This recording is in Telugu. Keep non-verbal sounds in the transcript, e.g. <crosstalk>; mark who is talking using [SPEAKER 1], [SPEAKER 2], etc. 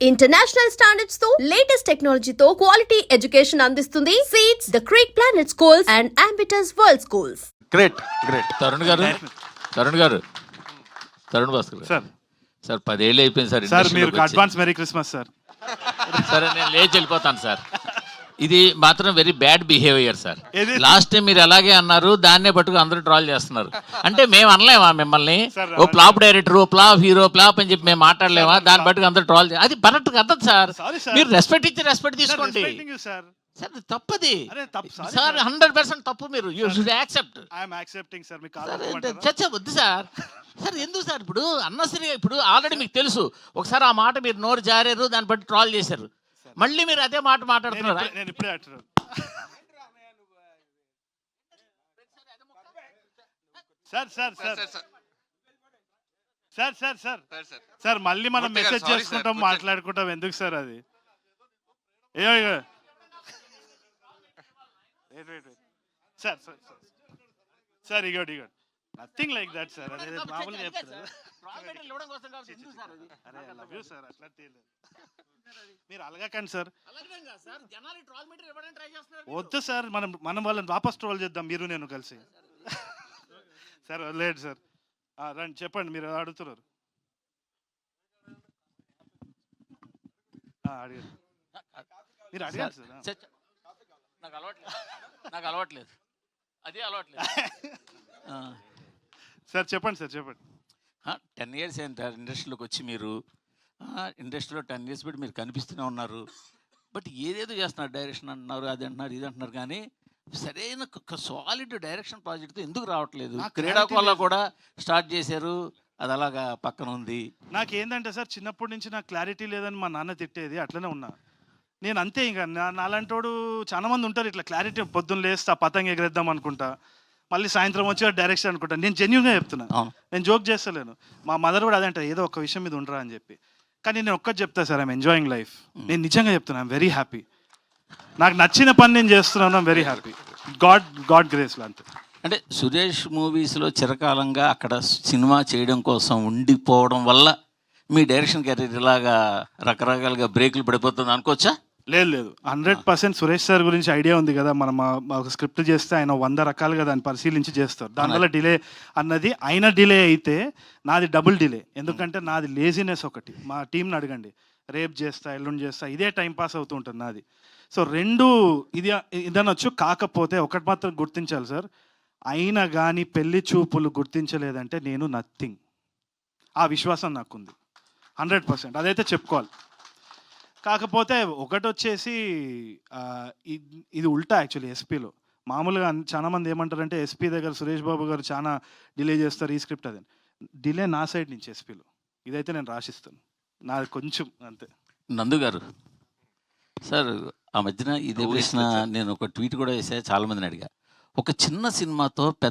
[SPEAKER 1] ఇంటర్నేషనల్ స్టాండర్డ్స్తో లేటెస్ట్ టెక్నాలజీతో క్వాలిటీ ఎడ్యుకేషన్ అందిస్తుంది seats the creek planet schools and ambitus world schools
[SPEAKER 2] great great
[SPEAKER 3] Tarun garu? Tarun garu? Tarun Bhaskar గారు?
[SPEAKER 2] సార్.
[SPEAKER 3] సార్ పదేళ్ళు అయిపోయింది సార్
[SPEAKER 2] సార్
[SPEAKER 3] ఇండస్ట్రీలోకి
[SPEAKER 2] మీరు
[SPEAKER 3] వచ్చి.
[SPEAKER 2] Advance merry Christmas sir.
[SPEAKER 3] సరే నేను లేచి వెళ్ళిపోతాను సార్. ఇది మాత్రం very bad behaviour sir? Last time మీరు అలాగే అన్నారు దాన్నే పట్టుకు అందరూ ట్రాల్ చేస్తున్నారు. అంటే మేము అనలేమా మిమ్మల్ని? ఓ ప్లాప్ డైరెక్టర్ ఓ ప్లాప్ హీరో ప్లాప్ అని చెప్పి మేము మాట్లాడలేమా? దాన్ని పట్టుకు అందరూ ట్రాల్ అది కరెక్ట్ కదా సార్. మీరు రెస్పెక్ట్ ఇచ్చి రెస్పెక్ట్ తీసుకోండి.
[SPEAKER 2] సార్
[SPEAKER 3] తప్పది. సార్. హండ్రెడ్ పర్సెంట్ తప్పు మీరు. You should accept
[SPEAKER 2] accepting sir
[SPEAKER 3] వద్దు సార్ సార్ ఎందుకు సార్ ఇప్పుడు అన్నసరిగా ఇప్పుడు ఆల్రెడీ మీకు తెలుసు. ఒకసారి ఆ మాట మీరు నోరు జారారు దాన్ని బట్టి ట్రాల్ చేశారు. మళ్ళీ మీరు అదే మాట మాట్లాడుతున్నారు
[SPEAKER 2] నేను ఇప్పుడే అంటున్నాను sir sir sir sir sir sir sir మళ్ళీ మనం మెసేజ్. చేసుకుంటాం. మాట్లాడుకుంటాం ఎందుకు సార్ అది wait. <laughs> Sir sir sir. Sir ఇగోటి ఇగోటి నథింగ్ లైక్ దట్ సార్ అదే మామూలుగా చెప్తారు. అరే లవ్ యూ సార్ అట్లా మీరు అలగకండి సార్. వద్దు సార్ మనం మనం వాళ్ళని వాపస్ ట్రోల్ చేద్దాం మీరు నేను కలిసి. సార్ లేదు సార్ రండి చెప్పండి మీరు అడుగుతున్నారు. అడిగారు మీరు అడిగారు సార్.
[SPEAKER 3] నాకు అలవాట్లేదు. నాకు అలవాట్లేదు. అదే అలవాట్లేదు. <laughs>
[SPEAKER 2] సార్ చెప్పండి సార్ చెప్పండి.
[SPEAKER 3] టెన్ ఇయర్స్ అయింది సార్ ఇండస్ట్రీలోకి వచ్చి మీరు? ఇండస్ట్రీలో టెన్ ఇయర్స్ బట్టి మీరు కనిపిస్తూనే ఉన్నారు. బట్ ఏదేదో చేస్తున్నారు డైరెక్షన్ అంటున్నారు అది అంటున్నారు ఇది అంటున్నారు కానీ సరైన సాలిడ్ డైరెక్షన్ ప్రాజెక్ట్తో ఎందుకు రావట్లేదు?
[SPEAKER 2] లేదు.
[SPEAKER 3] కూడా స్టార్ట్ చేశారు అది అలాగా పక్కన ఉంది.
[SPEAKER 2] నాకు ఏంటంటే సార్ చిన్నప్పటి నుంచి నాకు క్లారిటీ లేదని మా నాన్న తిట్టేది అట్లనే ఉన్నా. నేను అంతే ఇంకా నా- నాలాంటోడు చాలా మంది ఉంటారు ఇట్లా క్లారిటీ పొద్దున్న లేస్తా పతంగ ఎగరేద్దాం అనుకుంటా. మళ్ళీ సాయంత్రం వచ్చి డైరెక్షన్ అనుకుంటా నేను జెన్యున్గా చెప్తున్నా.
[SPEAKER 3] అవును.
[SPEAKER 2] నేను జోక్ చేస్తలేను. మా మదర్ కూడా అదే అంటారు ఏదో ఒక విషయం మీద ఉండరా అని చెప్పి. కానీ నేను ఒక్కటి చెప్తా సార్ ఐమ్ ఎంజాయింగ్ లైఫ్ నేను నిజంగా చెప్తున్నా ఐమ్ వెరీ హ్యాపీ నాకు నచ్చిన పని నేను చేస్తున్నాను I'm very happy God God grace అంతే.
[SPEAKER 3] అంటే సురేష్ మూవీస్లో చిరకాలంగా అక్కడ సినిమా చేయడం కోసం ఉండిపోవడం వల్ల మీ డైరెక్షన్ కెరీర్ ఇలాగా రకరకాలుగా బ్రేకులు పడిపోతుంది అనుకోవచ్చా?
[SPEAKER 2] లేదు లేదు. హండ్రెడ్ పర్సెంట్ సురేష్ సార్ గురించి ఐడియా ఉంది కదా. మనం ఒక స్క్రిప్ట్ చేస్తే ఆయన వంద రకాలుగా దాన్ని పరిశీలించి చేస్తారు. దానివల్ల డిలే అన్నది అయిన డిలే అయితే నాది డబుల్ డిలే. ఎందుకంటే నాది లేజినెస్ ఒకటి. మా టీంని అడగండి. రేపు చేస్తా ఎల్లుండి చేస్తా ఇదే టైం పాస్ అవుతూ ఉంటుంది నాది. సో రెండు ఇది ఇదనొచ్చు. కాకపోతే ఒకటి మాత్రం గుర్తించాలి సార్. అయినా కానీ పెళ్ళి చూపులు గుర్తించలేదంటే నేను నథింగ్. ఆ విశ్వాసం నాకుంది. Hundred percent. అదైతే చెప్పుకోవాలి. కాకపోతే ఒకటి వచ్చేసి ఇది ఉల్టా యాక్చువల్లీ ఎస్పీలో. మామూలుగా చాలా మంది ఏమంటారంటే ఎస్పీ దగ్గర సురేష్ బాబు గారు చాలా డిలే చేస్తారు ఈ స్క్రిప్ట్ అదే డిలే నా సైడ్ నుంచి ఎస్పీలో. ఇదైతే నేను రాసిస్తాను. నాది కొంచెం అంతే.
[SPEAKER 3] నందు గారు. సార్ ఆ మధ్యన ఇదే ప్రశ్న నేను ఒక ట్వీట్ కూడా వేసా చాలా మందిని అడిగా. ఒక చిన్న సినిమాతో పెద్ద